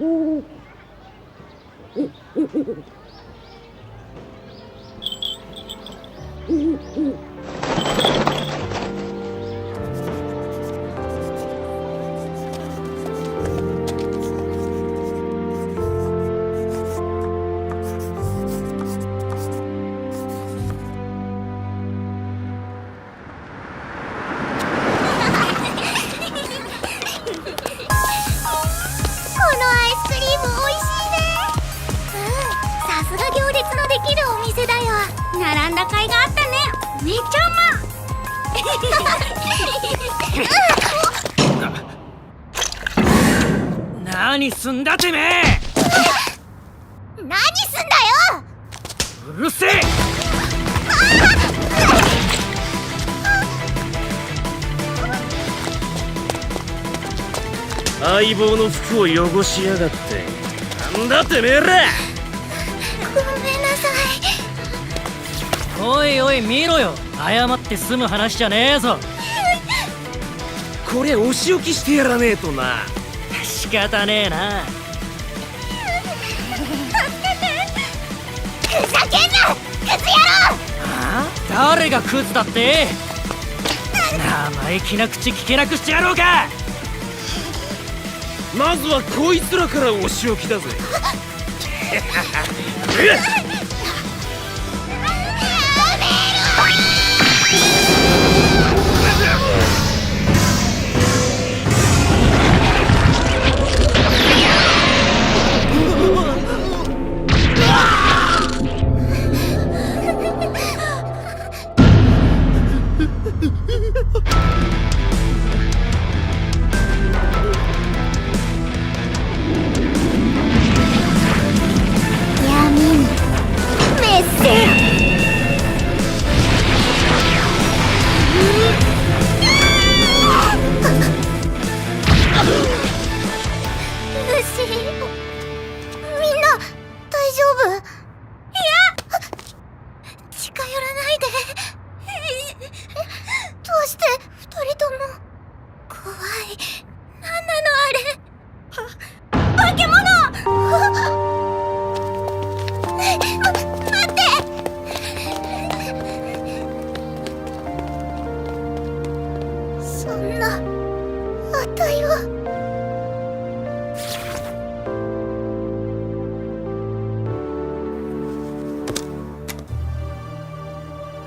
こ何すんだてめえ！何すんだようるせえ！相棒の服を汚しやがって。なんだてめえら！おいおい見ろよ。謝って済む話じゃねえぞ。これお仕置きしてやらねえとな。仕方ねえな。ふざけんな。クズ野郎。あ誰がクズだって？生意気な口聞けなくしてやろうか。まずはこいつらからお仕置きだぜ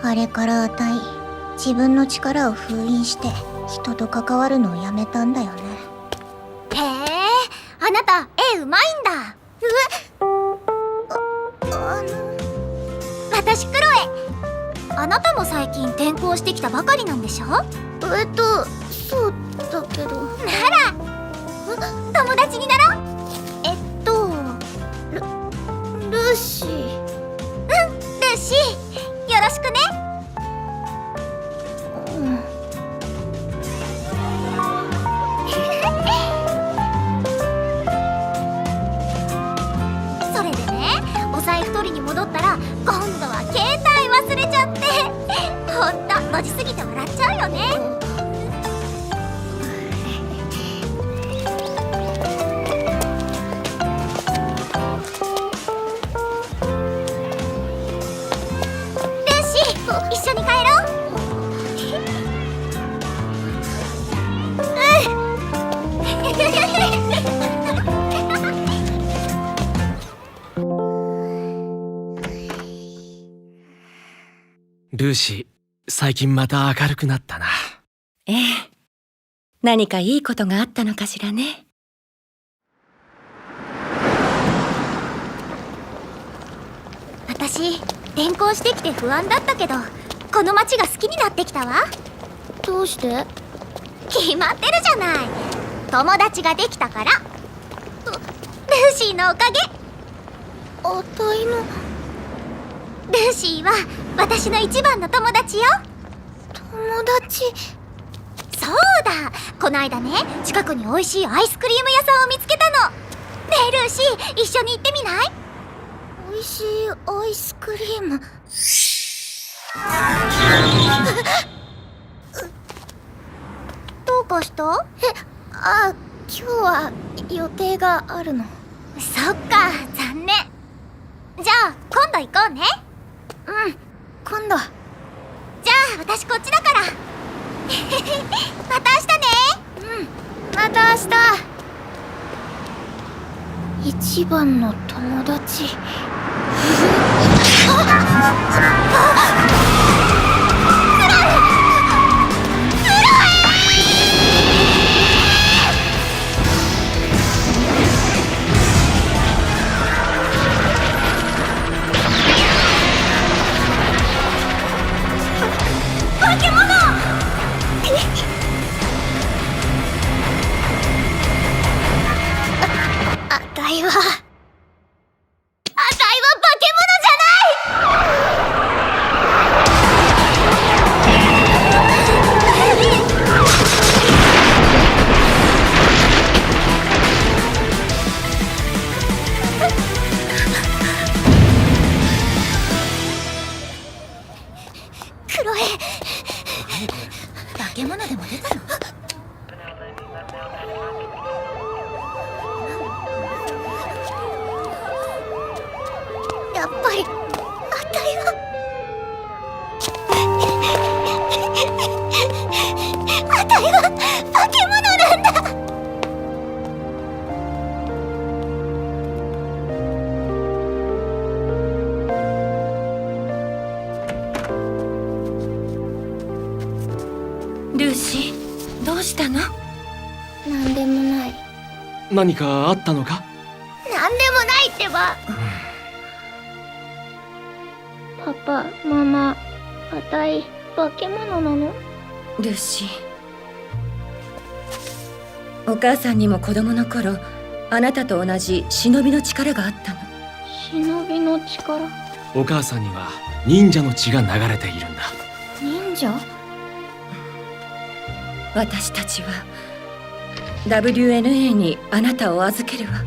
あれからあたい自分の力を封印して人と関わるのをやめたんだよね。へえあなた絵うまいんだ。えああの。私クロエあなたも最近転校してきたばかりなんでしょ？えっとそうりに戻ったら今度は携帯忘れちゃって。ほんとドジすぎて笑っちゃうよね。ルーシー最近また明るくなったな。ええ。何かいいことがあったのかしらね。私転校してきて不安だったけどこの街が好きになってきたわ。どうして？決まってるじゃない。友達ができたから。ルーシーのおかげ。あたいのルーシーは私の一番の友達よ。友達？そうだ。こないだね近くに美味しいアイスクリーム屋さんを見つけたの。ねえルーシー一緒に行ってみない？美味しいアイスクリーム？どうかした？えあ今日は予定があるの。そっか残念。じゃあ今度行こうねうん今度。じゃあ私こっちだから。また明日ね。うんまた明日。一番の友達。化 やっぱりあたいはあたいは化け物なんだ。ルーシーどうしたの？なんでもない。何かあったのか？なんでもないってばパパママあたい化け物なの？ルーシー。お母さんにも子供の頃あなたと同じ忍びの力があったの。忍びの力？お母さんには忍者の血が流れているんだ。忍者？私たちは WNA にあなたを預けるわ。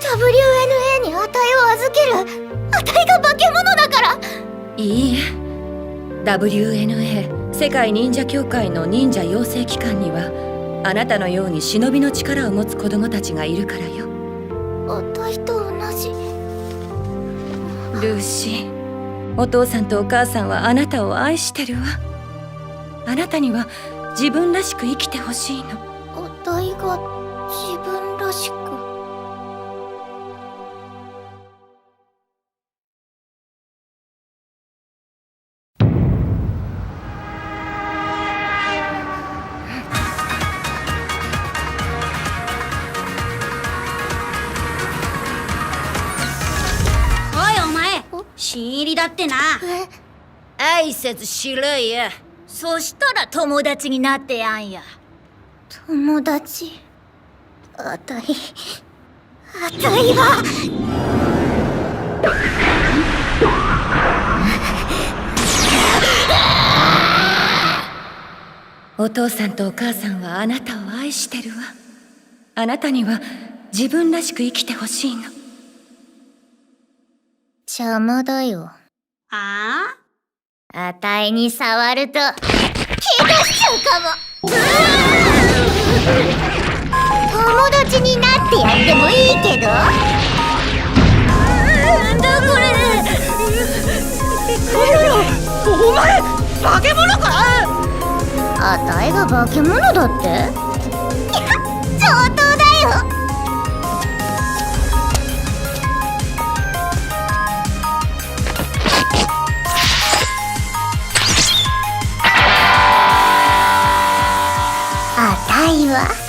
WNA にあたいを預ける？あたいが化け物だから。いいえ。WNA 世界忍者協会の忍者養成機関にはあなたのように忍びの力を持つ子供たちがいるからよ。あたいと同じ。ルーシーお父さんとお母さんはあなたを愛してるわ。あなたには自分らしく生きてほしいの。あたいが自分らしくだってな。え？挨拶しろよ。そしたら友達になってやんや。友達？あたいあたいは？お父さんとお母さんはあなたを愛してるわ。あなたには自分らしく生きてほしいの。邪魔だよああたいに触ると怪我しちゃうかも。友達になってやってもいいけど。なんだこれ。お前化け物か？あたいが化け物だって？わ。